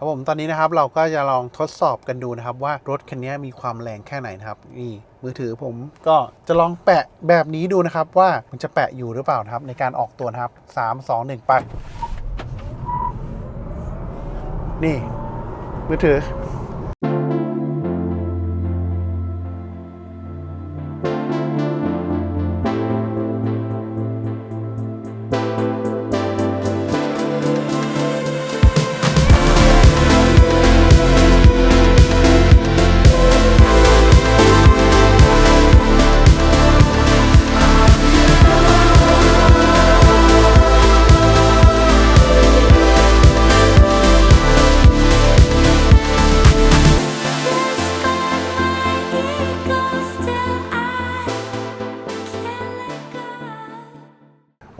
ครับผมตอนนี้นะครับเราก็จะลองทดสอบกันดูนะครับ ว่ารถคันนี้มีความแรงแค่ไหนนะครับนี่มือถือผมก็จะลองแปะแบบนี้ดูนะครับ ว่ามันจะแปะอยู่หรือเปล่านะครับ ในการออกตัวนะครับ 3 2 1 ไป นี่ มือถือ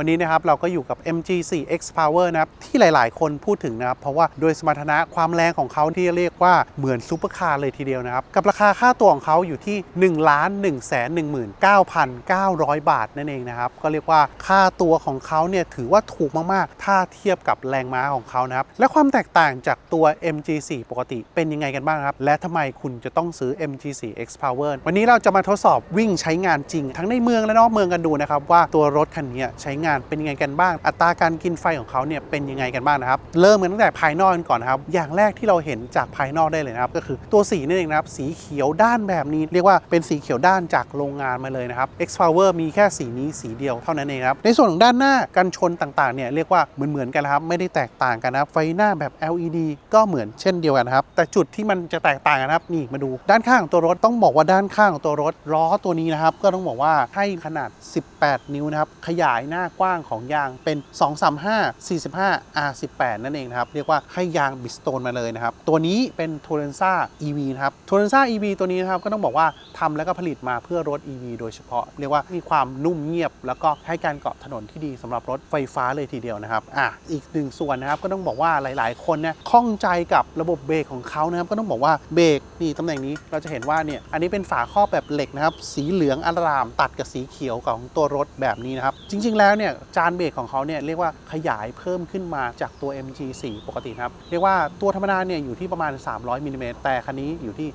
วันนี้นะครับเราก็อยู่กับ MG4 X Power นะครับที่หลาย ๆ คนพูดถึงนะครับเพราะว่าโดยสมรรถนะความแรงของเขาที่เรียกว่าเหมือนซูเปอร์คาร์เลยทีเดียวนะครับกับราคาค่าตัวของเขาอยู่ที่ 1 1 1 1 9 9 0 0 บาทนั่นเองนะครับก็เรียกว่าค่าตัวของเขาเนี่ยถือว่าถูกมาก ๆ ถ้าเทียบกับแรงม้าของเขานะครับและความแตกต่างจากตัว MG4 ปกติเป็นยังไงกันบ้างครับและทำไมคุณจะต้องซื้อ MG4 X Power วันนี้เราจะมาทดสอบวิ่งใช้งานจริง ทั้งในเมืองและนอกเมืองกันดูนะครับว่าตัวรถคันนี้ใช้งานเป็นยังไงกันบ้าง อัตราการกินไฟของเขาเนี่ยเป็นยังไงกันบ้างนะครับ เริ่มกันตั้งแต่ภายนอกกันก่อนนครับ อย่างแรกที่เราเห็นจากภายนอกได้เลยนะครับ ก็คือตัวสีนั่นเองนะครับ สีเขียวด้านแบบนี้ เรียกว่าเป็นสีเขียวด้านจากโรงงานมาเลยนะครับ X Power มีแค่สีนี้สีเดียวเท่านั้นเองครับ ในส่วนของด้านหน้ากันชนต่างๆเนี่ยเรียกว่าเหมือนๆกันครับ ไม่ได้แตกต่างกันนะครับไฟหน้าแบบ LED ก็เหมือนเช่นเดียวกันครับ แต่จุดที่มันจะแตกต่างกันะครับนี่มาดูด้านข้างของตัวรถต้องบอกว่าด้านข้างของตัวรถล้อตัวนี้นะครับก็ต้องบอกว่าให้ขนาด 18 นิ้วนะครับขยายหน้ากว้างของยางเป็น 235 45 R18 นั่นเองนะครับ เรียกว่าให้ยางบิสโตนมาเลยนะครับ ตัวนี้เป็น t o r e n z a EV นะครับ t o r e n z a EV ตัวนี้นะครับก็ต้องบอกว่าทำแล้วก็ผลิตมาเพื่อรถ EV โดยเฉพาะ เรียกว่ามีความนุ่มเงียบ แล้วก็ให้การเกาะถนนที่ดีสำหรับรถไฟฟ้าเลยทีเดียวนะครับอะอีกหนึ่งส่วนนะครับก็ต้องบอกว่าหลาย ๆ คนเนี่ยข้องใจกับระบบเบรกของเขานะครับก็ต้องบอกว่าเบรกนี่ตำแหน่งนี้เราจะเห็นว่าเนี่ยอันนี้เป็นฝาครอบแบบเหล็กนะครับสีเหลืองอาราม ตัดกับสีเขียวของตัวรถแบบนี้นะครับจริง ๆ แล้วเนี่ยจานเบรกของเขาเนี่ยเรียกว่าขยายเพิ่มขึ้นมาจากตัว MG4 ปกตินะครับ เรียกว่าตัวธรรมดาเนี่ยอยู่ที่ประมาณ 300มิลลิเมตรแต่คันนี้อยู่ที่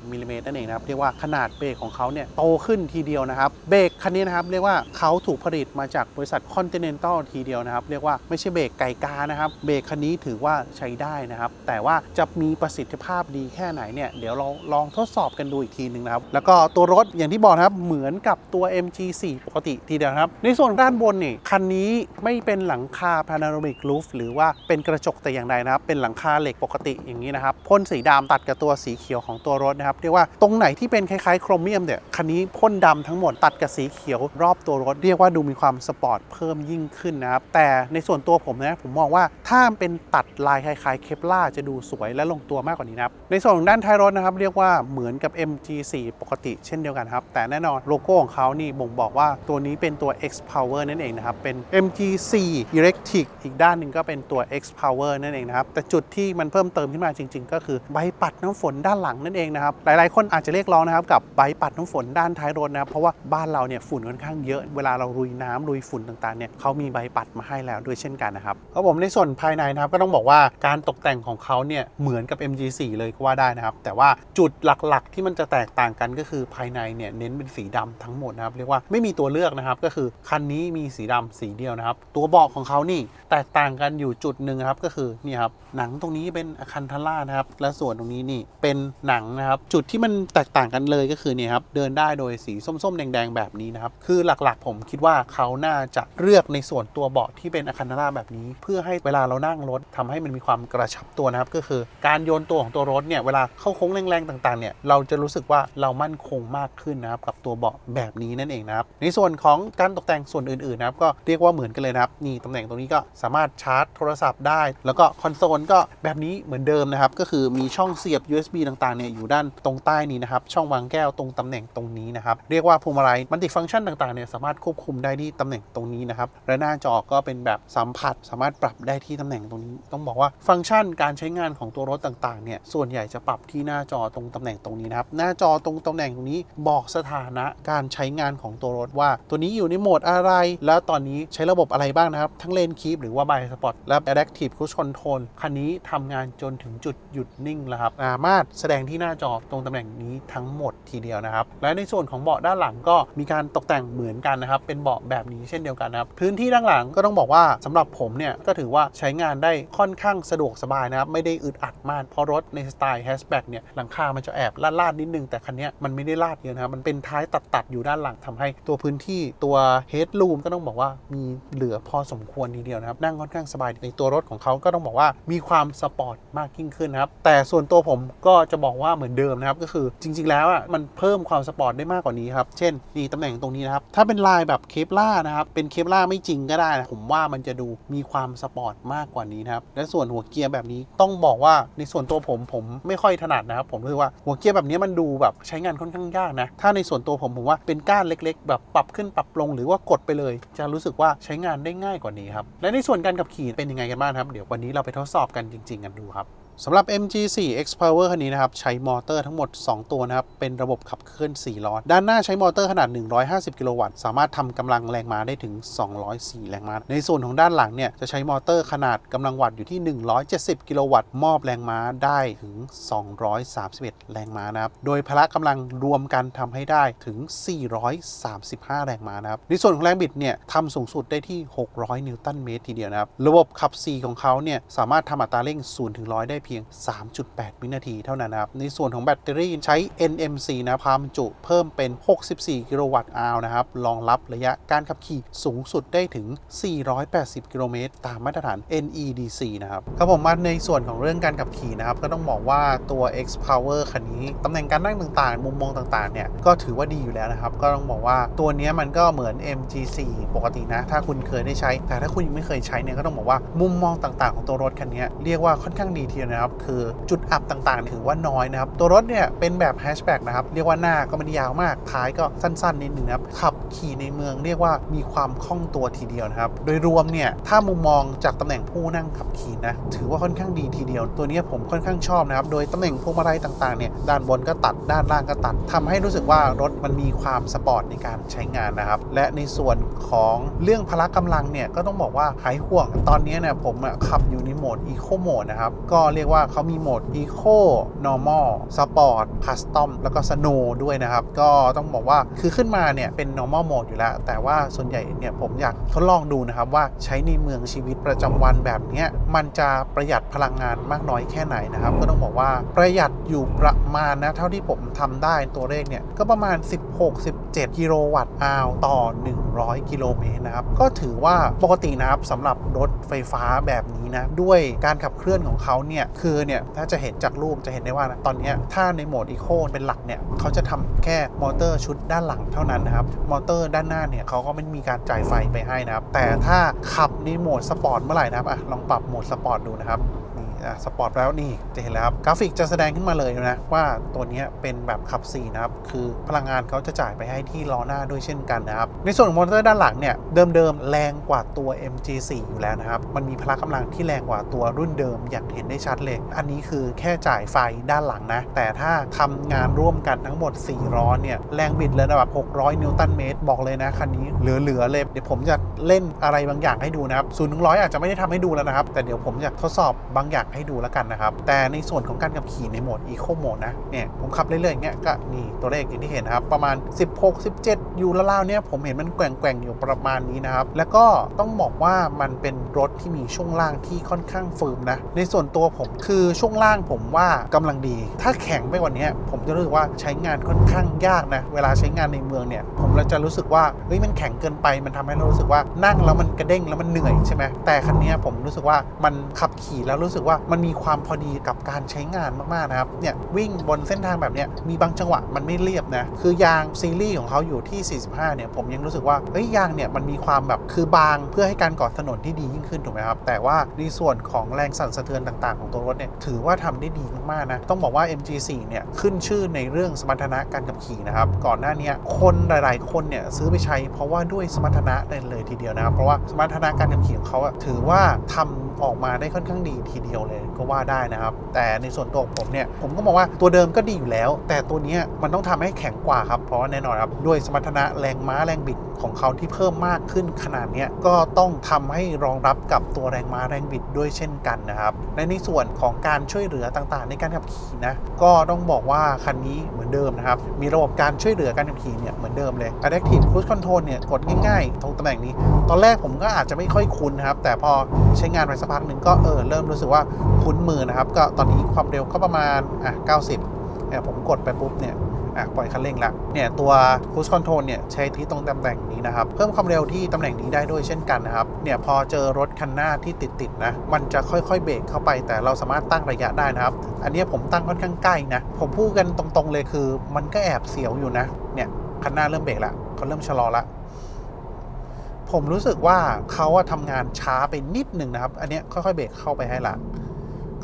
340มิลลิเมตรนั่นเองนะครับ เรียกว่าขนาดเบรกของเขาเนี่ยโตขึ้นทีเดียวนะครับ เบรกคันนี้นะครับเรียกว่าเขาถูกผลิตมาจากบริษัท Continental ทีเดียวนะครับ เรียกว่าไม่ใช่เบรกไก่กานะครับ เบรกคันนี้ถือว่าใช้ได้นะครับ แต่ว่าจะมีประสิทธิภาพดีแค่ไหนเนี่ยเดี๋ยวเราลองทดสอบกันดูอีกทีหนึ่งนะครับ แล้วก็ตัวรถอย่างที่บอกนะครับเหมือนกับตัว MG4 ปกติทีเดียวครับ ในส่วนด้านบนนี่คันนี้ไม่เป็นหลังคา panoramic roof หรือว่าเป็นกระจกแต่อย่างใดนะครับ เป็นหลังคาเหล็กปกติอย่างนี้นะครับพ่นสีดำตัดกับตัวสีเขียวของตัวรถนะครับเรียกว่าตรงไหนที่เป็นคล้ายๆโครเมียมเนี่ยคันนี้พ่นดำทั้งหมดตัดกับสีเขียวรอบตัวรถ เรียกว่าดูมีความสปอร์ตเพิ่มยิ่งขึ้นนะครับแต่ในส่วนตัวผมนะผมมองว่าถ้าเป็นตัดลายคล้ายๆเคปล่าจะดูสวยและลงตัวมากกว่านี้นะครับในส่วนของด้านท้ายรถนะครับเรียกว่าเหมือนกับ MG4 ปกติเช่นเดียวกันครับแต่แน่นอนโลโก้ของเขานี่บ่งบอกว่าตัวนี้เป็นตัว X Power นั่นเองนะครับ เป็น MG4 Electric อีกด้านหนึ่งก็เป็นตัว X Power นั่นเองนะครับ แต่จุดที่มันเพิ่มเติมขึ้นมาจริง ๆ ก็คือใบปัดน้ำฝนด้านหลังนั่นเองนะครับ หลายๆ คนอาจจะเรียกร้องนะครับกับใบปัดน้ำฝนด้านท้ายรถนะครับ เพราะว่าบ้านเราเนี่ยฝุ่นค่อนข้างเยอะ เวลาเราลุยน้ำลุยฝุ่นต่างๆ เนี่ยเขามีใบปัดมาให้แล้วด้วยเช่นกันนะครับครับผมในส่วนภายในนะครับก็ต้องบอกว่าการตกแต่งของเขาเนี่ยเหมือนกับ MG4 เลยก็ว่าได้นะครับ แต่ว่าจุดหลักๆ ที่มันจะแตกต่างกันก็คือภายในเนี่ยเน้นเป็นสีดำทั้งหมดนะครับเรียกว่าไม่มีตัวเลือกนะครับก็คือคันนี้มีสีดำสีเดียวนะครับ ตัวเบาะของเขานี่แตกต่างกันอยู่จุดหนึ่งครับก็คือนี่ครับหนังตรงนี้เป็นอะคันทาร่านะครับและส่วนตรงนี้นี่เป็นหนังนะครับ จุดที่มันแตกต่างกันเลยก็คือนี่ครับเดินได้โดยสีส้มๆ แดงๆ แบบนี้นะครับ คือหลักๆ ผมคิดว่าเขาน่าจะเลือกในส่วนตัวเบาะที่เป็นอะคันทาร่าแบบนี้ เพื่อให้เวลาเรานั่งรถทำให้มันมีความกระชับตัวนะครับ ก็คือการโยนตัวของตัวรถเนี่ยเวลาเข้าโค้งแรงๆต่างๆเนี่ยเราจะรู้สึกว่าเรามั่นคงมากขึ้นนะครับกับตัวเบาะแบบนี้นั่นเองนะครับในส่วนของการตกแต่งส่วนอื่นๆนะครับก็เรียกว่าเหมือนกันเลยนะครับนี่ตำแหน่งตรงนี้ก็สามารถชาร์จโทรศัพท์ได้ แล้วก็คอนโซลก็แบบนี้เหมือนเดิมนะครับก็คือมีช่องเสียบ USB ต่างๆเนี่ยอยู่ด้านตรงใต้นี้นะครับช่องวางแก้วตรงตำแหน่งตรงนี้นะครับเรียกว่าพวงมาลัยมัลติฟังก์ชันต่างๆเนี่ยสามารถควบคุมได้ที่ตำแหน่งตรงนี้นะครับและหน้าจอก็เป็นแบบสัมผัส สามารถปรับได้ที่ตำแหน่งตรงนี้ ต้องบอกว่าฟังก์ชันการใช้งานของตัวรถต่างๆเนี่ยส่วนใหญ่จะปรับที่หน้าจอตรงตำแหน่งตรงนี้นะครับหน้าจอตรงตำแหน่งตรงนี้บอกสถานะการใช้งานของตัวรถว่า ตัวนี้อยู่ในโหมดอะไรแล้วตอนนี้ใช้ระบบอะไรบ้างนะครับ ทั้งเลนคีปหรือว่าไบสปอร์ตและ Adaptive Cruise Control คันนี้ทำงานจนถึงจุดหยุดนิ่งแล้วครับสามารถแสดงที่หน้าจอตรงตำแหน่งนี้ทั้งหมดทีเดียวนะครับ และในส่วนของเบาะด้านหลังก็มีการตกแต่งเหมือนกันนะครับ เป็นเบาะแบบนี้เช่นเดียวกันนะครับ พื้นที่ด้านหลังก็ต้องบอกว่าสำหรับผมเนี่ยก็ถือว่าใช้งานได้ค่อนข้างสะดวกสบายนะครับ ไม่ได้อึดอัดมากเพราะรถในสไตล์แฮชแบ็กเนี่ยหลังคามันจะแอบลาดๆนิดนึงแต่คันนี้มันไม่ได้ลาดเยอะนะครับมันเป็นท้ายตัดๆอยู่ด้านหลังทำให้ตัวพื้นที่ตัวเฮดลูมก็ต้องบอกว่ามีเหลือพอสมควรทีเดียวนะครับ นั่งค่อนข้างสบายในตัวรถของเขาก็ต้องบอกว่ามีความสปอร์ตมากยิ่งขึ้นนะครับ แต่ส่วนตัวผมก็จะบอกว่าเหมือนเดิมนะครับ ก็คือจริง ๆ แล้วอะมันเพิ่มความสปอร์ตได้มากกว่านี้ครับ เช่นนี่ตำแหน่งตรงนี้นะครับ ถ้าเป็นลายแบบเคปล่านะครับ เป็นเคปล่าไม่จริงก็ได้นะผมว่ามันจะดูมีความสปอร์ตมากกว่านี้นะครับ และส่วนหัวเกียร์แบบนี้ต้องบอกว่าในส่วนตัวผมผมไม่ค่อยถนัดนะครับ ผมรู้สึกว่าหัวเกียร์แบบนี้มันดูแบบใช้งานค่อนข้างยากนะ ถ้าในส่วนตัวผมผมว่าเป็นก้านเล็ก ๆ แบบปรับขึ้นปรับลงหรือว่ากดไปเลยจะรู้สึกว่าใช้งานได้ง่ายกว่านี้ครับ และในส่วนการขับขี่เป็นยังไงกันบ้างครับ เดี๋ยววันนี้เราไปทดสอบกันจริง ๆ กันดูครับ สำหรับ MG4 X Power คันนี้นะครับ ใช้มอเตอร์ทั้งหมด 2 ตัวนะครับ เป็นระบบขับเคลื่อน 4 ล้อ ด้านหน้าใช้มอเตอร์ขนาด 150 กิโลวัตต์ สามารถทำกำลังแรงม้าได้ถึง 204 แรงม้า ในส่วนของด้านหลังเนี่ย จะใช้มอเตอร์ขนาดกำลังวัตต์อยู่ที่ 170 กิโลวัตต์ มอบแรงม้าได้ถึง 231 แรงม้านะครับ โดยพละกำลังรวมกันทำให้ได้ถึง 435 แรงม้านะครับ ในส่วนของแรงบิดเนี่ยทำสูงสุดได้ที่ 600 นิวตันเมตรทีเดียวนะครับ ระบบขับ 4 ของเขาเนี่ยสามารถทำอัตราเร่ง0ถึง100 ได้เพียง 3.8 วินาทีเท่านั้นนะครับ ในส่วนของแบตเตอรี่ใช้ NMC นะความจุเพิ่มเป็น 64 กิโลวัตต์อาวนะครับ รองรับระยะการขับขี่สูงสุดได้ถึง 480 กิโลเมตร ตามมาตรฐาน NEDC นะครับครับผมมาในส่วนของเรื่องการขับขี่นะครับ ก็ต้องบอกว่าตัว X Power คันนี้ตำแหน่งการนั่งต่างๆ มุมมองต่างๆ เนี่ย ก็ถือว่าดีอยู่แล้วนะครับ ก็ต้องบอกว่าตัวนี้มันก็เหมือน MG4 ปกตินะ ถ้าคุณเคยได้ใช้ แต่ถ้าคุณยังไม่เคยใช้เนี่ย ก็ต้องบอกว่ามุมมองต่างๆ ของตัวรถคันนี้เรียกว่าค่อนข้างดีทีเดียวนะครับคือจุดอับต่างๆ ถือว่าน้อยนะครับ ตัวรถเนี่ยเป็นแบบแฮชแบ็กนะครับเรียกว่าหน้าก็ไม่ได้ยาวมากท้ายก็สั้นๆนิดนึงนะครับขับขี่ในเมืองเรียกว่ามีความคล่องตัวทีเดียวนะครับ โดยรวมเนี่ยถ้ามุมมองจากตำแหน่งผู้นั่งขับขี่นะถือว่าค่อนข้างดีทีเดียว ตัวนี้ผมค่อนข้างชอบนะครับโดยตำแหน่งพวงมาลัยต่างๆเนี่ยด้านบนก็ตัดด้านล่างก็ตัดทำให้รู้สึกว่ารถมันมีความสปอร์ตในการใช้งานนะครับ และในส่วนของเรื่องพละกำลังเนี่ยก็ต้องบอกว่าหายห่วงตอนนี้เนี่ยผมขับอยู่ในโหมด Eco Mode นะครับก็เรียกว่าเขามีโหมด Eco Normal Sport Custom แล้วก็ Snow ด้วยนะครับ ก็ต้องบอกว่าคือขึ้นมาเนี่ยเป็น normal mode อยู่แล้ว แต่ว่าส่วนใหญ่เนี่ยผมอยากทดลองดูนะครับ ว่าใช้ในเมืองชีวิตประจำวันแบบนี้มันจะประหยัดพลังงานมากน้อยแค่ไหนนะครับ ก็ต้องบอกว่าประหยัดอยู่ประมาณนะ เท่าที่ผมทำได้ตัวเลขเนี่ย ก็ประมาณ 16-17 กิโลวัตต์อาวต่อ 100 กิโลเมตรนะครับ ก็ถือว่าปกตินะครับสำหรับรถไฟฟ้าแบบนี้นะ ด้วยการขับเคลื่อนของเขาเนี่ยคือเนี่ยถ้าจะเห็นจากรูปจะเห็นได้ว่านะตอนนี้ถ้าในโหมดอีโคเป็นหลักเนี่ยเขาจะทำแค่มอเตอร์ชุดด้านหลังเท่านั้นนะครับมอเตอร์ด้านหน้าเนี่ยเขาก็ไม่มีการจ่ายไฟไปให้นะครับแต่ถ้าขับในโหมดสปอร์ตเมื่อไหร่นะครับอะลองปรับโหมดสปอร์ตดูนะครับ นี่อะสปอร์ตแล้วนี่จะเห็นแล้วครับ กราฟิกจะแสดงขึ้นมาเลยนะ ว่าตัวนี้เป็นแบบขับ4นะครับ คือพลังงานเขาจะจ่ายไปให้ที่ล้อหน้าด้วยเช่นกันนะครับ ในส่วนของมอเตอร์ด้านหลังเนี่ยเดิมๆแรงกว่าตัว MG4 อยู่แล้วนะครับ มันมีพละกำลังที่แรงกว่าตัวรุ่นเดิมอย่างเห็นได้ชัดเลย อันนี้คือแค่จ่ายไฟด้านหลังนะ แต่ถ้าทำงานร่วมกันทั้งหมด4ล้อเนี่ยแรงบิดเลยนะแบบ600 นิวตันเมตร บอกเลยนะคันนี้เหลือๆเลยเดี๋ยวผมจะเล่นอะไรบางอย่างให้ดูนะครับศูนย์ถึงร้อยอาจจะไม่ได้ทำให้ดูแล้วนะครับ แต่เดี๋ยวผมจะทดสอบบางอย่างให้ดูแล้วกันนะครับ แต่ในส่วนของการขับขี่ในโหมด Eco Mode นะ เนี่ย ผมขับเรื่อยๆอย่างเงี้ยก็นี่ตัวเลขอย่างที่เห็นนะครับ ประมาณ 16 17 อยู่ราๆเนี่ยผมเห็นมันแกว่งๆอยู่ประมาณนี้นะครับ แล้วก็ต้องบอกว่ามันเป็นรถที่มีช่วงล่างที่ค่อนข้างฟืมนะ ในส่วนตัวผมคือช่วงล่างผมว่ากำลังดี ถ้าแข็งไปกว่านี้ผมจะรู้สึกว่าใช้งานค่อนข้างยากนะ เวลาใช้งานในเมืองเนี่ย ผมเราจะรู้สึกว่าเฮ้ยมันแข็งเกินไป มันทำให้เรารู้สึกว่านั่งแล้วมันกระเด้งแล้วมันเหนื่อยใช่ไหมแต่คันนี้ผมรู้สึกว่ามันขับขี่แล้วรู้สึกว่ามันมีความพอดีกับการใช้งานมากๆนะครับ เนี่ยวิ่งบนเส้นทางแบบเนี้ยมีบางจังหวะมันไม่เรียบนะ คือยางซีรีส์ของเขาอยู่ที่ 45 เนี่ยผมยังรู้สึกว่าเฮ้ยยางเนี่ยมันมีความแบบคือบางเพื่อให้การก่อถนนที่ดียิ่งขึ้นถูกไหมครับ แต่ว่าในส่วนของแรงสั่นสะเทือนต่างๆ ของตัวรถเนี่ยถือว่าทำได้ดีมากๆนะ ต้องบอกว่า MG4 เนี่ยขึ้นชื่อในเรื่องสมรรถนะการขับขี่นะครับ ก่อนหน้านี้คนหลาย ๆ คนเนี่ยซื้อไปใช้เพราะว่าด้วยสมรรถนะเลยทีเดียวนะครับ เพราะว่าสมรรถนะการขับขี่ของเขาถือว่าทำ ออกมาได้ค่อนข้างดีทีเดียวเลยก็ว่าได้นะครับ แต่ในส่วนตัวผมเนี่ยผมก็มองว่าตัวเดิมก็ดีอยู่แล้ว แต่ตัวนี้มันต้องทำให้แข็งกว่าครับเพราะแน่นอนครับด้วยสมรรถนะแรงม้าแรงบิดของเขาที่เพิ่มมากขึ้นขนาดนี้ก็ต้องทำให้รองรับกับตัวแรงม้าแรงบิดด้วยเช่นกันนะครับในในส่วนของการช่วยเหลือต่างๆ ในการขับขี่นะก็ต้องบอกว่าคันนี้เหมือนเดิมนะครับมีระบบการช่วยเหลือการขับขี่เนี่ยเหมือนเดิมเลย Adaptive Cruise Control เนี่ยกดง่ายๆ ตรงตำแหน่งนี้ ตอนแรกผมก็อาจจะไม่ค่อยคุ้นนะครับแต่พอใช้งานไปสักพักหนึ่งก็เออเริ่มรู้สึกว่าคุ้นมือนะครับ ก็ตอนนี้ความเร็วก็ประมาณอะ90เนี่ยผมกดไปปุ๊บเนี่ยอะปล่อยคันเร่งละเนี่ยตัว Cruise Control เนี่ยใช้ที่ตรงตำแหน่งนี้นะครับ เพิ่มความเร็วที่ตำแหน่งนี้ได้ด้วยเช่นกันนะครับ เนี่ยพอเจอรถคันหน้าที่ติดๆนะ มันจะค่อยๆเบรกเข้าไป แต่เราสามารถตั้งระยะได้นะครับ อันนี้ผมตั้งค่อนข้างใกล้นะ ผมพูดกันตรงๆเลยคือ มันก็แอบเสียวอยู่นะ เนี่ยคันหน้าเริ่มเบรกละเขาเริ่มชะลอละ ผมรู้สึกว่าเขาอะทำงานช้าไปนิดหนึ่งนะครับ อันนี้ค่อยๆเบรกเข้าไปให้ละ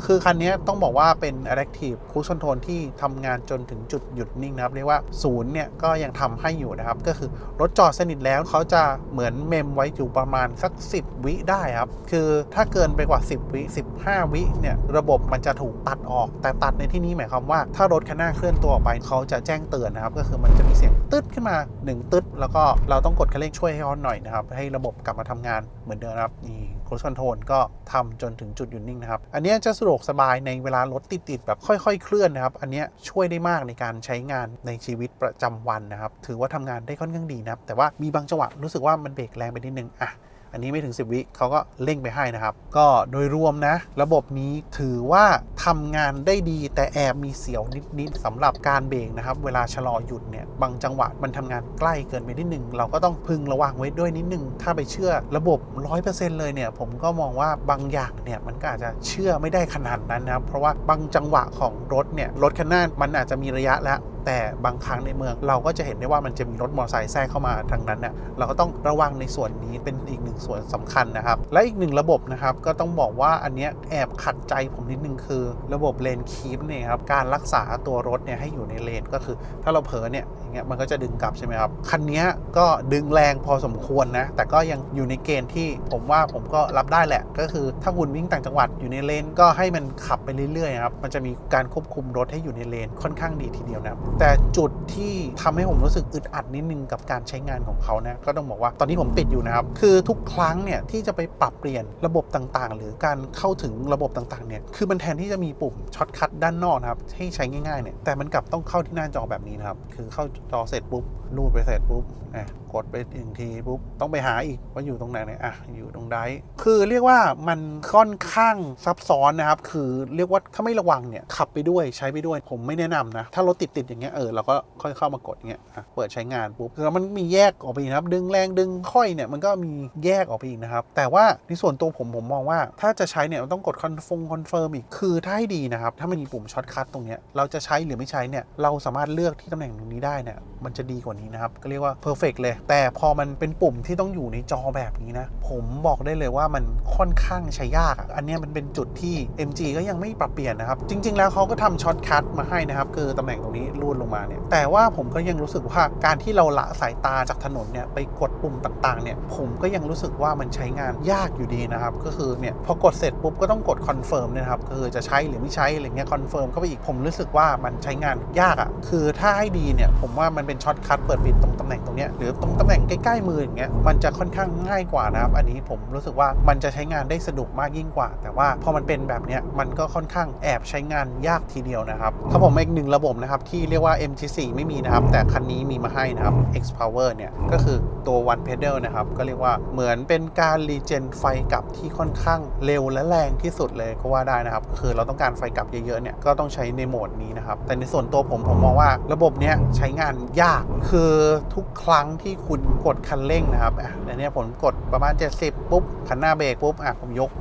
คือคันนี้ต้องบอกว่าเป็น Adaptive Cruise Control ที่ทำงานจนถึงจุดหยุดนิ่งนะครับ เรียกว่าศูนย์เนี่ยก็ยังทำให้อยู่นะครับ ก็คือรถจอดสนิทแล้วเขาจะเหมือนเมมไว้อยู่ประมาณสัก 10 วิได้ครับ คือถ้าเกินไปกว่า 10 วิ 15 วิเนี่ยระบบมันจะถูกตัดออก แต่ตัดในที่นี้หมายความว่า ถ้ารถคันหน้าเคลื่อนตัวออกไปเขาจะแจ้งเตือนนะครับ ก็คือมันจะมีเสียงตึ๊ดขึ้นมา 1 ตึ๊ดแล้วก็เราต้องกดคันเร่งช่วยให้เขาหน่อยนะครับ ให้ระบบกลับมาทำงานเหมือนเดิมครับนี่ Cruise Control ก็ทำจนถึงจุดหยุดนิ่งนะครับ อันนี้จะสะดวกสบายในเวลารถติดๆแบบค่อยๆ เคลื่อนนะครับ อันนี้ช่วยได้มากในการใช้งานในชีวิตประจำวันนะครับ ถือว่าทำงานได้ค่อนข้างดีนะครับ แต่ว่ามีบางจังหวะรู้สึกว่ามันเบรกแรงไปนิดนึงอะ อันนี้ไม่ถึง 10 วิเขาก็เร่งไปให้นะครับ ก็โดยรวมนะ ระบบนี้ถือว่าทำงานได้ดีแต่แอบมีเสียวนิดๆสำหรับการเบรกนะครับ เวลาชะลอหยุดเนี่ยบางจังหวะมันทำงานใกล้เกินไปนิดนึง เราก็ต้องพึงระวังไว้ด้วยนิดนึง ถ้าไปเชื่อระบบ 100%เลยเนี่ยผมก็มองว่าบางอย่างเนี่ยมันก็อาจจะเชื่อไม่ได้ขนาดนั้นนะครับเพราะว่าบางจังหวะของรถเนี่ยรถคันหน้ามันอาจจะมีระยะแล้วแต่บางครั้งในเมืองเราก็จะเห็นได้ว่ามันจะมีรถมอเตอร์ไซค์แทรกเข้ามาทางนั้นเนี่ยเราก็ต้องระวังในส่วนนี้เป็นอีกหนึ่งส่วนสำคัญนะครับ และอีกหนึ่งระบบนะครับก็ต้องบอกว่าอันเนี้ยแอบขัดใจผมนิดนึงคือ ระบบเลนคีปเนี่ยครับการรักษาตัวรถเนี่ยให้อยู่ในเลนก็คือ ถ้าเราเผลอเนี่ยอย่างเงี้ยมันก็จะดึงกลับใช่ไหมครับคันนี้ก็ดึงแรงพอสมควรนะแต่ก็ยังอยู่ในเกณฑ์ที่ผมว่าผมก็รับได้แหละ ก็คือถ้าคุณวิ่งต่างจังหวัดอยู่ในเลนก็ให้มันขับไปเรื่อยๆครับมันจะมีการควบคุมรถให้อยู่ในเลนค่อนข้างดีทีเดียวนะครับแต่จุดที่ทำให้ผมรู้สึกอึดอัดนิดนึงกับการใช้งานของเขานะก็ต้องบอกว่าตอนนี้ผมติดอยู่นะครับ คือทุกครั้งเนี่ยที่จะไปปรับเปลี่ยนระบบต่างๆ หรือการเข้าถึงระบบต่างๆเนี่ยคือมันแทนที่จะมีปุ่มช็อตคัทด้านนอกนะครับให้ใช้ง่ายๆเนี่ยแต่มันกลับต้องเข้าที่หน้าจอแบบนี้นะครับคือเข้าจอเสร็จปุ๊บรูดไปเสร็จปุ๊บอะกดไปหนึ่งทีปุ๊บต้องไปหาอีกว่าอยู่ตรงไหนเนี่ยอะอยู่ตรงไดคือเรียกว่ามันค่อนข้างซับซ้อนนะครับ คือเรียกว่าถ้าไม่ระวังเนี่ยขับไปด้วยใช้ไปด้วยผมไม่แนะนำนะถ้ารถติดๆอย่างเงี้ยเออเราก็ค่อยเข้ามากดเงี้ยอะเปิดใช้งานปุ๊บแล้วมันมีแยกออกไปนะครับ ดึงแรงดึงค่อยเนี่ยมันก็มีแยกออกไปอีกนะครับ แต่ว่าในส่วนตัวผมผมมองว่า ถ้าจะใช้เนี่ยมันต้องกดคอนฟงคอนเฟิร์มอีกคือถ้าให้ดีนะครับ ถ้ามันมีปุ่มช็อตคัทตรงเนี้ยเราจะใช้หรือไม่ใช้เนี่ยเราสามารถเลือกที่ตำแหน่งตรงนี้ได้เนี่ยมันจะดีกว่านี้นะครับก็เรียกว่าเพอร์เฟกเลย แต่พอมันเป็นปุ่มที่ต้องอยู่ในจอแบบนี้นะผมบอกได้เลยว่ามันค่อนข้างใช้ยากอันนี้มันเป็นจุดที่ MG ก็ยังไม่ปรับเปลี่ยนนะครับจริง ๆ แล้วเขาก็ทำช็อตคัทมาให้นะครับคือตำแหน่งตรงนี้รูดลงมาเนี่ยแต่ว่าผมก็ยังรู้สึกว่าการที่เราละสายตาจากถนนเนี่ยไปกดปุ่มต่างๆเนี่ยผมก็ยังรู้สึกว่ามันใช้งานยากอยู่ดีนะครับก็คือเนี่ยพอกดเสร็จปุ๊บก็ต้องกดคอนเฟิร์มเนี่ยนะครับคือจะใช้หรือไม่ใช้อะไรเงี้ยคอนเฟิร์มเข้าไปอีกผมรู้สึกว่ามันใช้งานยากอะ่ะคือถ้าให้ดีเนี่ยผมว่ามันเป็นช็อตคัทเปิดปิดตรงตำแหน่งตรงเนี้ยหรือตรงตำแหน่งใกล้ๆมืออย่างเงี้ยมันจะค่อนข้างง่ายกว่านะครับอันนี้ผมรู้สึกว่ามันจะใช้งานได้สะดวกมากยิ่งกว่า แต่ว่าพอมันเป็นแบบเนี้ยมันก็ค่อนข้างแอบใช้งานยากทีเดียวนะครับถ้าผมอีกหนึ่งระบบนะครับที่เรียกว่า MG4 ไม่มีนะครับ แต่คันนี้มีมาให้นะครับ X Power เนี่ยก็คือตัว One Pedal นะครับ ก็เรียกว่าเหมือนเป็นการรีเจนไฟกลับที่ค่อนข้างเร็วและแรงที่สุดเลยก็ว่าได้นะครับ คือเราต้องการไฟกลับเยอะๆเนี่ยก็ต้องใช้ในโหมดนี้นะครับ แต่ในส่วนตัวผมผมมองว่าระบบเนี้ยใช้งานยากคือทุกครั้งที่คุณกดคันเร่งนะครับอะในนี้ผมกดประมาณ 70 ปุ๊บคันหน้าเบรกปุ๊บอะผมยก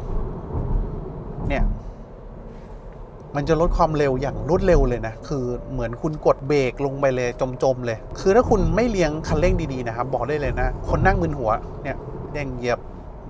เนี่ย มันจะลดความเร็วอย่างรวดเร็วเลยนะ คือเหมือนคุณกดเบรกลงไปเลยจมๆเลย คือถ้าคุณไม่เลี้ยงคันเร่งดีๆนะครับ บอกได้เลยนะ คนนั่งมึนหัวเนี่ยเด้งเหยียบ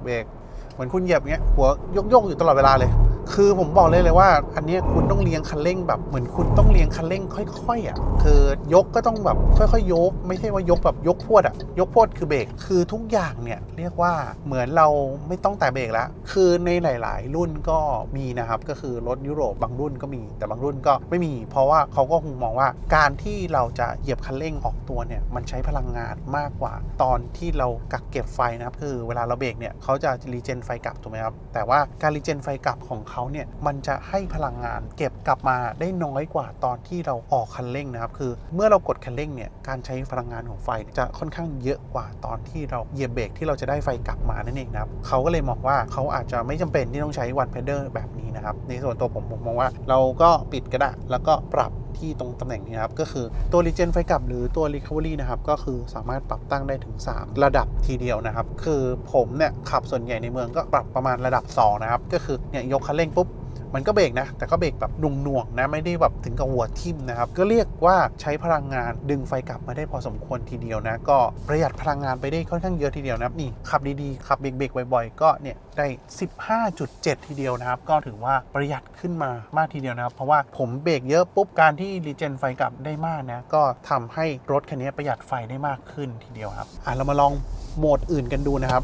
เบรกเหมือนคุณเหยียบเงี้ยหัวยกๆอยู่ตลอดเวลาเลย คือผมบอกเลยเลยว่า อันนี้คุณต้องเลี้ยงคันเร่งแบบเหมือนคุณต้องเลี้ยงคันเร่งค่อย ๆอะคือยกก็ต้องแบบค่อยๆ ยก ไม่ใช่ว่ายกแบบยกพวดอะยกพวดคือเบรกคือทุกอย่างเนี่ยเรียกว่าเหมือนเราไม่ต้องแต่เบรกแล้วคือในหลาย ๆ รุ่นก็มีนะครับก็คือรถยุโรปบางรุ่นก็มี แต่บางรุ่นก็ไม่มี เพราะว่าเขาก็คงมองว่าการที่เราจะเหยียบคันเร่งออกตัวเนี่ยมันใช้พลังงานมากกว่า ตอนที่เรากักเก็บไฟนะครับคือเวลาเราเบรกเนี่ยเขาจะรีเจนไฟกลับถูกไหมครับแต่ว่าการรีเจนไฟกลับของเขาเนี่ยมันจะให้พลังงานเก็บกลับมาได้น้อยกว่าตอนที่เราออกคันเร่งนะครับคือเมื่อเรากดคันเร่งเนี่ยการใช้พลังงานของไฟจะค่อนข้างเยอะกว่าตอนที่เราเหยียบเบรกที่เราจะได้ไฟกลับมานั่นเองนะครับเขาก็เลยมองว่าเขาอาจจะไม่จำเป็นที่ต้องใช้วันเพดเดอร์แบบนี้นะครับในส่วนตัวผมผมมองว่า เราก็ปิดกระดาษแล้วก็ปรับ ที่ตรงตำแหน่งนี้นะครับ ก็คือตัวรีเจนไฟกลับหรือตัว Recovery นะครับ ก็คือสามารถปรับตั้งได้ถึง 3 ระดับทีเดียวนะครับ คือผมเนี่ยขับส่วนใหญ่ในเมืองก็ปรับประมาณระดับ 2 นะครับ ก็คือเนี่ยยกคันเร่งปุ๊บ มันก็เบรกนะ แต่ก็เบรกแบบหน่วงๆนะ ไม่ได้แบบถึงกับหัวทิ่มนะครับ ก็เรียกว่าใช้พลังงานดึงไฟกลับมาได้พอสมควรทีเดียวนะ ก็ประหยัดพลังงานไปได้ค่อนข้างเยอะทีเดียวนะครับ นี่ขับดีๆ ขับเบรกๆบ่อยๆ ก็เนี่ยได้ 15.7 ทีเดียวนะครับ ก็ถือว่าประหยัดขึ้นมามากทีเดียวนะครับ เพราะว่าผมเบรกเยอะปุ๊บการที่รีเจนไฟกลับได้มากนะ ก็ทำให้รถคันนี้ประหยัดไฟได้มากขึ้นทีเดียวครับ อะเรามาลองโหมดอื่นกันดูนะครับ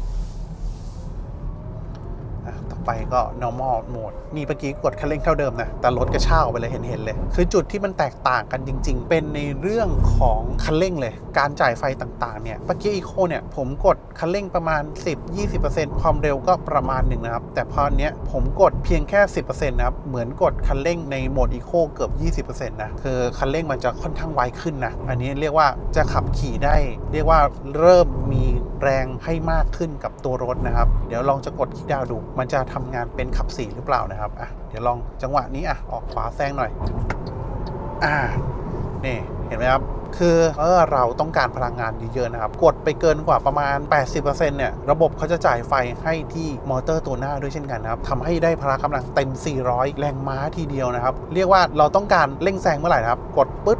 ไปก็ normal mode นี่เมื่อกี้กดคันเร่งเท่าเดิมนะ แต่รถกระชากออกไปเลยเห็นเห็นเลย คือจุดที่มันแตกต่างกันจริง ๆ เป็นในเรื่องของคันเร่งเลย การจ่ายไฟต่างๆ เนี่ยเมื่อกี้อีโคเนี่ยผมกดคันเร่งประมาณ 10-20%ความเร็วก็ประมาณหนึ่งนะครับ แต่พอเนี้ยผมกดเพียงแค่ 10%นะครับ เหมือนกดคันเร่งในโหมดอีโคเกือบ 20%นะ คือคันเร่งมันจะค่อนข้างไวขึ้นนะ อันนี้เรียกว่าจะขับขี่ได้ เรียกว่าเริ่มมี แรงให้มากขึ้นกับตัวรถนะครับ เดี๋ยวลองจะกดคลิกดาวดู มันจะทำงานเป็นขับสี่หรือเปล่านะครับอะเดี๋ยวลองจังหวะนี้อะออกขวาแซงหน่อยอ่านี่เห็นไหมครับคือเออเราต้องการพลังงานเยอะๆนะครับ กดไปเกินกว่าประมาณ 80%เนี่ย ระบบเขาจะจ่ายไฟให้ที่มอเตอร์ตัวหน้าด้วยเช่นกันนะครับทำให้ได้พละกำลังเต็ม 400 แรงม้าทีเดียวนะครับ เรียกว่าเราต้องการเร่งแซงเมื่อไหร่นะครับ กดปึ๊ด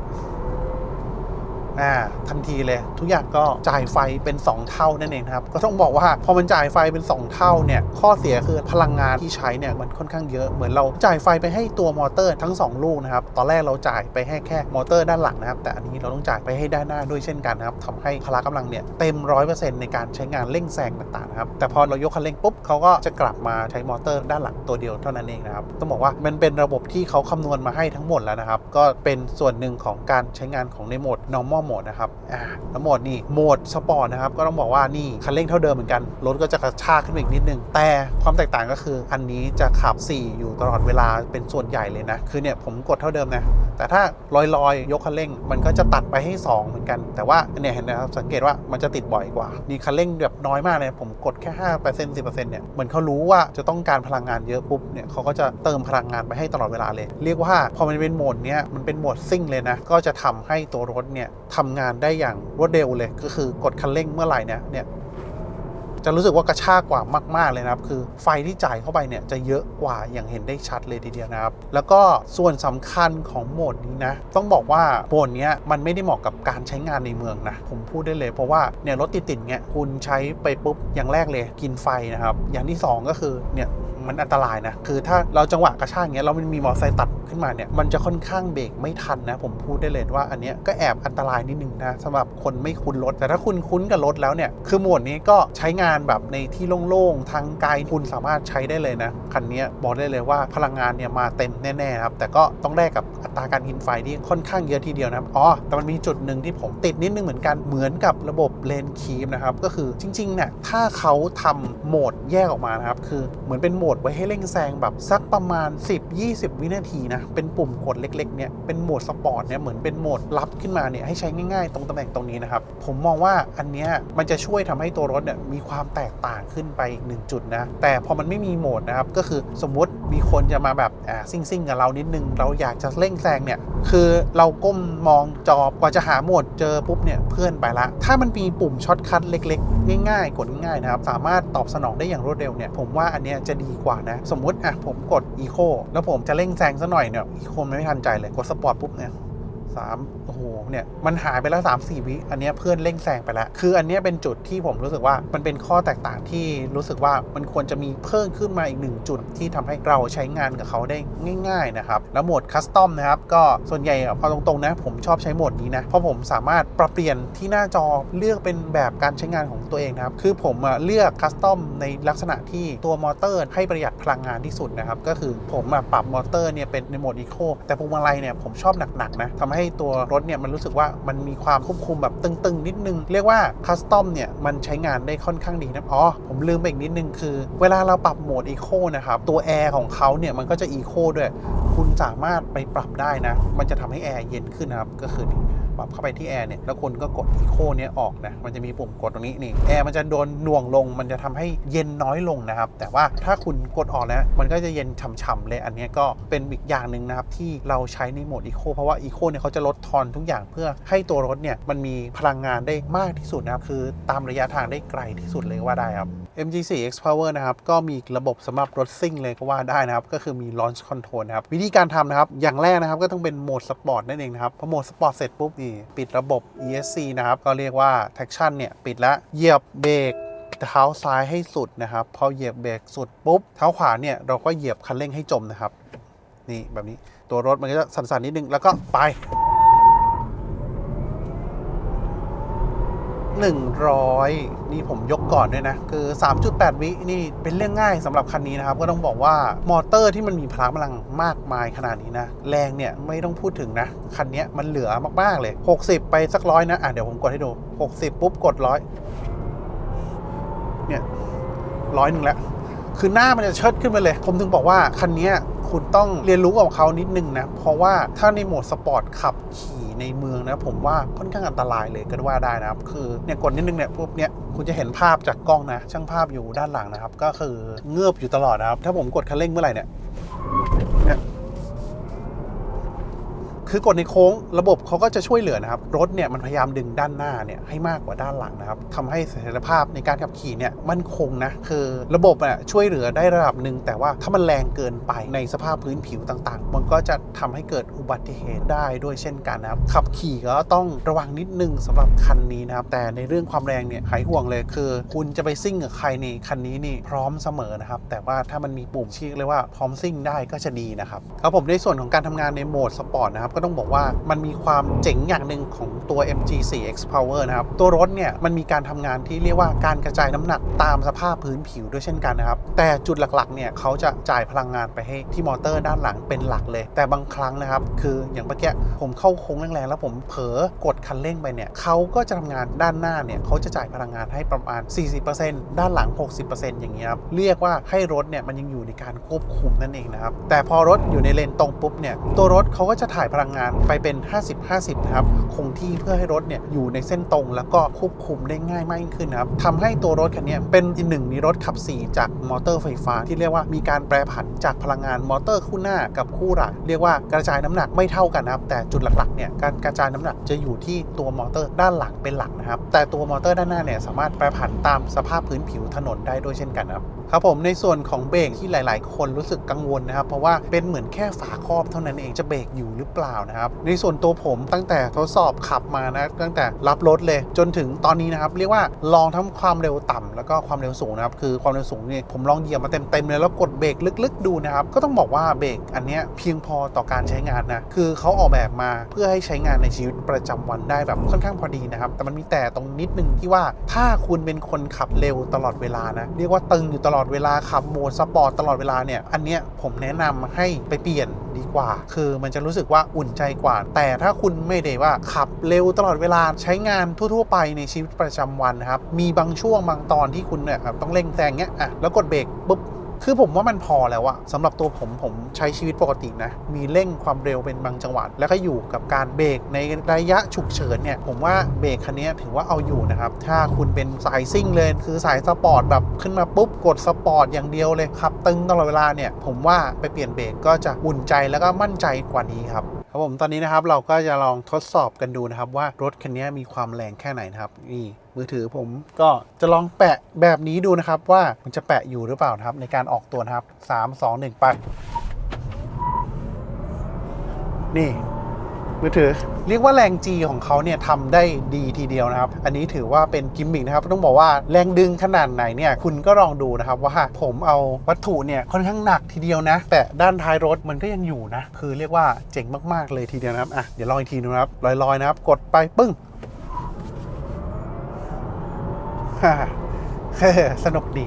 อ่าทันทีเลยทุกอย่างก็จ่ายไฟเป็น 2 เท่านั่นเองครับก็ต้องบอกว่าพอมันจ่ายไฟเป็น 2 เท่าเนี่ยข้อเสียคือพลังงานที่ใช้เนี่ยมันค่อนข้างเยอะเหมือนเราจ่ายไฟไปให้ตัวมอเตอร์ทั้ง 2 ลูกนะครับตอนแรกเราจ่ายไปให้แค่มอเตอร์ด้านหลังนะครับแต่อันนี้เราต้องจ่ายไปให้ด้านหน้าด้วยเช่นกันนะครับทำให้พละกำลังเนี่ยเต็ม100%ในการใช้งานเร่งแซงต่างๆนะครับแต่พอเรายกคันเร่งปุ๊บเขาก็จะกลับมาใช้มอเตอร์ด้านหลังตัวเดียวเท่านั้นเองนะครับต้องบอกว่ามันเป็นระบบที่เขาคำนวณมาให้ทั้งหมดแล้วนะครับก็เป็นส่วนหนึ่งของการใช้งานของในโหมด normal mode นะครับอ่าแล้วโหมดนี่โหมดสปอร์ตนะครับก็ต้องบอกว่านี่คันเร่งเท่าเดิมเหมือนกันรถก็จะกระชากขึ้นอีกนิดนึง แต่ความแตกต่างก็คืออันนี้จะขับ 4 อยู่ตลอดเวลาเป็นส่วนใหญ่เลยนะคือเนี่ยผมกดเท่าเดิมนะแต่ถ้าลอยๆยกคันเร่ง มันก็จะตัดไปให้ 2 เหมือนกัน แต่ว่าเนี่ยเห็นนะครับสังเกตว่ามันจะติดบ่อยกว่านี่คันเร่งแบบน้อยมากเลยผมกดแค่5% 10%เนี่ยเหมือนเขารู้ว่าจะต้องการพลังงานเยอะปุ๊บเนี่ยเขาก็จะเติมพลังงานไปให้ตลอดเวลาเลย เรียกว่าพอมันเป็นโหมดเนี้ยมันเป็นโหมดซิ่งเลยนะก็จะทำให้ตัวรถเนี่ยทำงานได้อย่างรวดเร็วเลยก็คือกดคันเร่งเมื่อไหร่เนี่ยเนี่ยจะรู้สึกว่ากระชากกว่ามากๆเลยนะครับ คือไฟที่จ่ายเข้าไปเนี่ยจะเยอะกว่าอย่างเห็นได้ชัดเลยทีเดียวนะครับ แล้วก็ส่วนสำคัญของโหมดนี้นะ ต้องบอกว่าโหมดนี้มันไม่ได้เหมาะกับการใช้งานในเมืองนะ ผมพูดได้เลย เพราะว่าเนี่ยรถติดๆเนี่ยคุณใช้ไปปุ๊บอย่างแรกเลยกินไฟนะครับ อย่างที่สองก็คือเนี่ย มันอันตรายนะ คือถ้าเราจังหวะกระชากเงี้ยแล้วมันมีมอเตอร์ไซค์ตัดขึ้นมาเนี่ยมันจะค่อนข้างเบรกไม่ทันนะ ผมพูดได้เลยว่าอันเนี้ยก็แอบอันตรายนิดนึงนะสำหรับคนไม่คุ้นรถ แต่ถ้าคุณคุ้นกับรถแล้วเนี่ยคือโหมดนี้ก็ใช้งานแบบในที่โล่งๆทางไกลคุณสามารถใช้ได้เลยนะคันนี้บอกได้เลยว่าพลังงานเนี่ยมาเต็มแน่ๆครับแต่ก็ต้องแลกกับอัตราการกินไฟที่ค่อนข้างเยอะทีเดียวนะครับอ๋อแต่มันมีจุดหนึ่งที่ผมติดนิดนึงเหมือนกันเหมือนกับระบบเลนคีมนะครับก็คือจริงๆเนี่ยถ้าเขาทำโหมดแยกออกมานะครับคือเหมือนเป็นโหมดไว้ให้เร่งแซงแบบสักประมาณ 10-20 วินาทีนะ เป็นปุ่มกดเล็กๆเนี่ย เป็นโหมดสปอร์ตเนี่ย เหมือนเป็นโหมดลับขึ้นมาเนี่ย ให้ใช้ง่ายๆ ตรงตำแหน่งตรงนี้นะครับ ผมมองว่าอันเนี้ยมันจะช่วยทำให้ตัวรถเนี่ยมีความแตกต่างขึ้นไปอีกหนึ่งจุดนะ แต่พอมันไม่มีโหมดนะครับ ก็คือสมมุติมีคนจะมาแบบอ่าซิ่งๆกับเรานิดนึง เราอยากจะเร่งแซงเนี่ย คือเราก้มมองจอกว่าจะหาโหมดเจอปุ๊บเนี่ยเพื่อนไปละ ถ้ามันมีปุ่มช็อตคัทเล็ก ๆ ง่ายๆ กดง่ายๆนะครับ สามารถตอบสนองได้อย่างรวดเร็วเนี่ย ผมว่าอันเนี้ยจะดีกว่านะ สมมุติอะผมกดอีโคแล้วผมจะเร่งแซงซะหน่อยเนี่ยอีโคไม่ทันใจเลยกดสปอร์ตปุ๊บเนี่ย 3โอ้โหเนี่ยมันหายไปแล้ว3 4วิอันนี้เพื่อนเร่งแซงไปแล้ว คืออันนี้เป็นจุดที่ผมรู้สึกว่ามันเป็นข้อแตกต่างที่รู้สึกว่ามันควรจะมีเพิ่มขึ้นมาอีกหนึ่งจุดที่ทำให้เราใช้งานกับเขาได้ง่าย ๆนะครับ แล้วโหมดคัสตอมนะครับก็ส่วนใหญ่อะเอาตรงๆนะ ผมชอบใช้โหมดนี้นะ เพราะผมสามารถปรับเปลี่ยนที่หน้าจอเลือกเป็นแบบการใช้งานของตัวเองนะครับ คือผมอะเลือกคัสตอมในลักษณะที่ตัวมอเตอร์ให้ประหยัดพลังงานที่สุดนะครับก็คือผมอะปรับมอเตอร์เนี่ยเป็นในโหมดอีโคแต่พวงมาลัยเนี่ยผมชอบหนักๆนะทำใให้ตัวรถเนี่ยมันรู้สึกว่ามันมีความควบคุมแบบตึงๆ นิดนึง เรียกว่าคัสตอมเนี่ยมันใช้งานได้ค่อนข้างดีนะอ๋อผมลืมไปอีกนิดนึงคือ เวลาเราปรับโหมดอีโคนะครับตัวแอร์ของเขาเนี่ยมันก็จะอีโคด้วย คุณสามารถไปปรับได้นะ มันจะทำให้แอร์เย็นขึ้นนะครับก็คือ ปรับเข้าไปที่แอร์เนี่ยแล้วคุณก็กดอีโคเนี้ยออกนะมันจะมีปุ่มกดตรงนี้นี่แอร์มันจะโดนหน่วงลง มันจะทำให้เย็นน้อยลงนะครับ แต่ว่าถ้าคุณกดออกนะมันก็จะเย็นฉ่ำๆเลยอันนี้ก็เป็นอีกอย่างหนึ่งนะครับที่เราใช้ในโหมดอีโคเพราะว่าอีโคเนี่ยเขาจะลดทอนทุกอย่างเพื่อให้ตัวรถเนี่ยมันมีพลังงานได้มากที่สุดนะครับคือตามระยะทางได้ไกลที่สุดเลยว่าได้ครับ MG4 X Power นะครับ ก็มีระบบสำหรับรถซิ่งเลยก็ว่าได้นะครับ ก็คือมี Launch Control นะครับ วิธีการทำนะครับ อย่างแรกนะครับ ก็ต้องเป็นโหมดสปอร์ตนั่นเองนะครับ พอโหมดสปอร์ตเสร็จปุ๊บนี่ ปิดระบบ ESC นะครับ ก็เรียกว่า traction เนี่ย ปิดแล้วเหยียบเบรกเท้าซ้ายให้สุดนะครับ พอเหยียบเบรกสุดปุ๊บ เท้าขวาเนี่ย เราก็เหยียบคันเร่งให้จมนะครับ นี่แบบนี้ ตัวรถมันก็จะสั่นๆนิดนึง แล้วก็ไป 100 นี่ผมยกก่อนด้วยนะ คือ 3.8 วินี่เป็นเรื่องง่ายสำหรับคันนี้นะครับ ก็ต้องบอกว่ามอเตอร์ที่มันมีพลังพลังมากมายขนาดนี้นะ แรงเนี่ยไม่ต้องพูดถึงนะ คันนี้มันเหลือมาก ๆ เลย 60 ไปสักร้อยนะ อะเดี๋ยวผมกดให้ดู 60 ปุ๊บกดร้อยเนี่ยร้อยหนึ่งแล้ว คือหน้ามันจะเชิดขึ้นไปเลย ผมถึงบอกว่าคันนี้คุณต้องเรียนรู้กับเขานิดนึงนะ เพราะว่าถ้าในโหมดสปอร์ตขับขี่ ในเมืองนะผมว่าค่อนข้างอันตรายเลยก็ว่าได้นะครับ คือเนี่ยกดนิดนึงเนี่ยปุ๊บเนี่ยคุณจะเห็นภาพจากกล้องนะ ช่างภาพอยู่ด้านหลังนะครับ ก็คือเงือบอยู่ตลอดนะครับ ถ้าผมกดคันเร่งเมื่อไหร่เนี่ยเนี่ย คือกดในโค้งระบบเขาก็จะช่วยเหลือนะครับ รถเนี่ยมันพยายามดึงด้านหน้าเนี่ยให้มากกว่าด้านหลังนะครับทำให้เสถียรภาพในการขับขี่เนี่ยมั่นคงนะคือระบบอะช่วยเหลือได้ระดับหนึ่งแต่ว่าถ้ามันแรงเกินไปในสภาพพื้นผิวต่างๆ มันก็จะทำให้เกิดอุบัติเหตุได้ด้วยเช่นกันนะครับขับขี่ก็ต้องระวังนิดนึงสำหรับคันนี้นะครับแต่ในเรื่องความแรงเนี่ยหายห่วงเลยคือ คุณจะไปซิ่งกับใครนี่คันนี้นี่พร้อมเสมอนะครับแต่ว่าถ้ามันมีปุ่มชี้เลยว่าพร้อมซิ่งได้ก็จะดีนะครับครับผมในส่วนของการทำงานในโหมดสปอร์ตนะครับก็ต้องบอกว่ามันมีความเจ๋งอย่างหนึ่งของตัว MG4X Power นะครับ ตัวรถเนี่ยมันมีการทำงานที่เรียกว่าการกระจายน้ำหนักตามสภาพพื้นผิวด้วยเช่นกันนะครับ แต่จุดหลักๆเนี่ยเขาจะจ่ายพลังงานไปให้ที่มอเตอร์ด้านหลังเป็นหลักเลย แต่บางครั้งนะครับ คืออย่างเมื่อกี้ผมเข้าโค้งแรงๆแล้วผมเผลอกดคันเร่งไปเนี่ยเขาก็จะทำงานด้านหน้าเนี่ยเขาจะจ่ายพลังงานให้ประมาณ 40%ด้านหลัง 60%อย่างเงี้ยครับเรียกว่าให้รถเนี่ยมันยังอยู่ในการควบคุมนั่นเองนะครับแต่พอรถอยู่ในเลนตรงปุ๊บเนี่ยตัวรถเขาก็จะถ่ายพลังงานไปเป็น 50-50 นะครับ คงที่เพื่อให้รถเนี่ยอยู่ในเส้นตรง แล้วก็ควบคุมได้ง่ายมากยิ่งขึ้นนะครับทำให้ตัวรถคันนี้เป็นอีกหนึ่งในรถขับ 4 จากมอเตอร์ไฟฟ้า ที่เรียกว่ามีการแปรผันจากพลังงานมอเตอร์คู่หน้ากับคู่หลังเรียกว่ากระจายน้ำหนักไม่เท่ากันนะครับ แต่จุดหลักๆเนี่ยการกระจายน้ำหนักจะอยู่ที่ตัวมอเตอร์ด้านหลังเป็นหลักนะครับ แต่ตัวมอเตอร์ด้านหน้าเนี่ยสามารถแปรผันตามสภาพพื้นผิวถนนได้ด้วยเช่นกันครับครับผมในส่วนของเบรกที่หลาย ๆ คนรู้สึกกังวลนะครับ เพราะว่าเป็นเหมือนแค่ฝาครอบเท่านั้นเองจะเบรกอยู่หรือเปล่านะครับ ในส่วนตัวผมตั้งแต่ทดสอบขับมานะ ตั้งแต่รับรถเลยจนถึงตอนนี้นะครับ เรียกว่าลองทั้งความเร็วต่ำแล้วก็ความเร็วสูงนะครับ คือความเร็วสูงเนี่ยผมลองเหยียบมาเต็มๆเลยแล้วกดเบรกลึกๆ ดูนะครับ ก็ต้องบอกว่าเบรกอันนี้เพียงพอต่อการใช้งานนะ คือเขาออกแบบมาเพื่อให้ใช้งานในชีวิตประจำวันได้แบบค่อนข้างพอดีนะครับ แต่มันมีแต่ตรงนิดนึงที่ว่าถ้าคุณเป็นคนขับเร็วตลอดเวลานะเรียกว่าตึงอยู่ตลอดเวลาขับโหมดสปอร์ตตลอดเวลาเนี่ยอันเนี้ยผมแนะนำให้ไปเปลี่ยน ดีกว่า คือมันจะรู้สึกว่าอุ่นใจกว่า แต่ถ้าคุณไม่ได้ว่าขับเร็วตลอดเวลาใช้งานทั่ว ๆ ไปในชีวิตประจำวันนะครับ มีบางช่วงบางตอนที่คุณเนี่ยต้องเร่งแซงเงี้ยอะแล้วกดเบรกปุ๊บ คือผมว่ามันพอแล้วอะสำหรับตัวผมผมใช้ชีวิตปกตินะ มีเร่งความเร็วเป็นบางจังหวะแล้วก็อยู่กับการเบรกในระยะฉุกเฉินเนี่ย ผมว่าเบรกคันนี้ถือว่าเอาอยู่นะครับ ถ้าคุณเป็นสายซิ่งเลย คือสายสปอร์ตแบบขึ้นมาปุ๊บกดสปอร์ตอย่างเดียวเลยขับตึงตลอดเวลาเนี่ย ผมว่าไปเปลี่ยนเบรกก็จะอุ่นใจแล้วก็มั่นใจกว่านี้ครับ ครับผมตอนนี้นะครับเราก็จะลองทดสอบกันดูนะครับ ว่ารถคันนี้มีความแรงแค่ไหนนะครับ นี่มือถือผมก็จะลองแปะแบบนี้ดูนะครับ ว่ามันจะแปะอยู่หรือเปล่านะครับ ในการออกตัวนะครับ 3 2 1 ไป นี่ มือถือ เรียกว่าแรง G ของเขาเนี่ยทำได้ดีทีเดียวนะครับ อันนี้ถือว่าเป็นกิมมิคนะครับ ต้องบอกว่าแรงดึงขนาดไหนเนี่ยคุณก็ลองดูนะครับว่าผมเอาวัตถุเนี่ยค่อนข้างหนักทีเดียวนะ แต่ด้านท้ายรถมันก็ยังอยู่นะ คือเรียกว่าเจ๋งมากๆเลยทีเดียวนะครับอะเดี๋ยวลองอีกทีนึงนะครับลอยๆนะครับ กดไปปึ้งฮ่าสนุกดี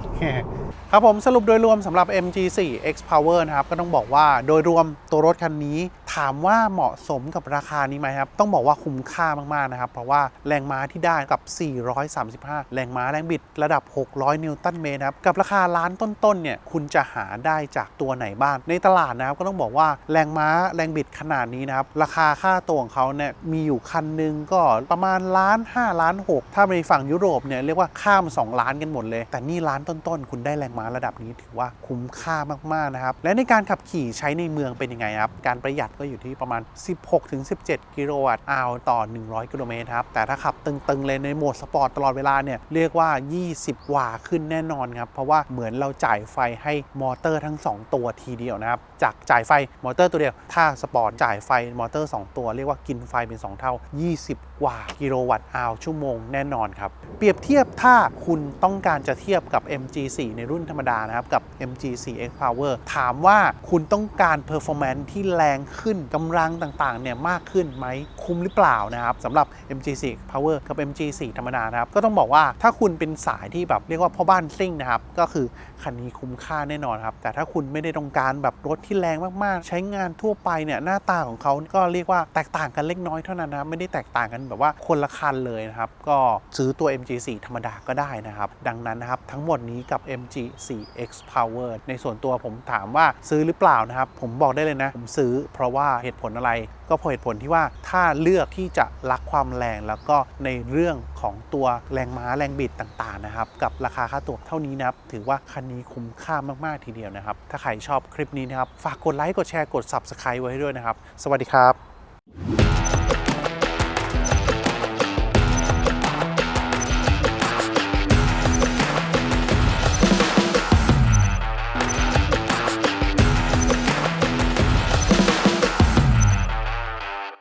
ครับผมสรุปโดยรวมสำหรับ MG4 X Power นะครับ ก็ต้องบอกว่าโดยรวมตัวรถคันนี้ถามว่าเหมาะสมกับราคานี้ไหมครับ ต้องบอกว่าคุ้มค่ามาก ๆ นะครับ เพราะว่าแรงม้าที่ได้กับ 435 แรงม้าแรงบิดระดับ 600 นิวตันเมตรครับ กับราคาล้านต้น ๆ เนี่ย คุณจะหาได้จากตัวไหนบ้าง ในตลาดนะครับ ก็ต้องบอกว่าแรงม้าแรงบิดขนาดนี้นะครับ ราคาค่าตัวของเขาเนี่ยมีอยู่คันหนึงก็ประมาณล้าน5ล้าน6ถ้าในฝั่งยุโรปเนี่ยเรียกว่าข้าม 2 ล้านกันหมดเลย แต่นี่ล้านต้นๆ คุณได้แรงม้าระดับนี้ถือว่าคุ้มค่ามากๆนะครับ และในการขับขี่ใช้ในเมืองเป็นยังไงครับ การประหยัดก็อยู่ที่ประมาณ 16-17 กิโลวัตต์อาวต่อ 100 กิโลเมตรครับ แต่ถ้าขับตึงๆ เลยในโหมดสปอร์ตตลอดเวลาเนี่ยเรียกว่า 20 กว่าขึ้นแน่นอนครับ เพราะว่าเหมือนเราจ่ายไฟให้มอเตอร์ทั้ง 2 ตัวทีเดียวนะครับ จากจ่ายไฟมอเตอร์ตัวเดียว ถ้าสปอร์ตจ่ายไฟมอเตอร์ 2 ตัวเรียกว่ากินไฟเป็น 2 เท่า 20 กว่ากิโลวัตต์อาวชั่วโมงแน่นอนครับ เปรียบเทียบถ้าคุณต้องการจะเทียบกับ MG4 ในรุ่นธรรมดานะครับ กับ MG4 X Power ถามว่าคุณต้องการ performance ที่แรงขึ้นกำลังต่างๆเนี่ยมากขึ้นไหมคุ้มหรือเปล่านะครับสำหรับ MG4 Power กับ MG4 ธรรมดานะครับ ก็ต้องบอกว่าถ้าคุณเป็นสายที่แบบเรียกว่าพ่อบ้านซิ่งนะครับก็คือ คันนี้คุ้มค่าแน่นอนครับ แต่ถ้าคุณไม่ได้ต้องการแบบรถที่แรงมากๆ ใช้งานทั่วไปเนี่ยหน้าตาของเขาก็เรียกว่าแตกต่างกันเล็กน้อยเท่านั้นนะไม่ได้แตกต่างกันแบบว่าคนละคันเลยนะครับ ก็ซื้อตัว MG4 ธรรมดาก็ได้นะครับ ดังนั้นนะครับทั้งหมดนี้กับ MG4 X Power ในส่วนตัวผมถามว่าซื้อหรือเปล่านะครับ ผมบอกได้เลยนะ ผมซื้อเพราะว่าเหตุผลอะไรก็เพราะเหตุผลที่ว่าถ้าเลือกที่จะรักความแรงแล้วก็ในเรื่องของตัวแรงม้าแรงบิดต่างๆนะครับกับราคาค่าตัวเท่านี้นะครับถือว่าคันนี้คุ้มค่ามาก ๆ ทีเดียวนะครับ ถ้าใครชอบคลิปนี้นะครับ ฝากกดไลค์ กดแชร์ กด Subscribe ไว้ด้วยนะครับ สวัสดีครับ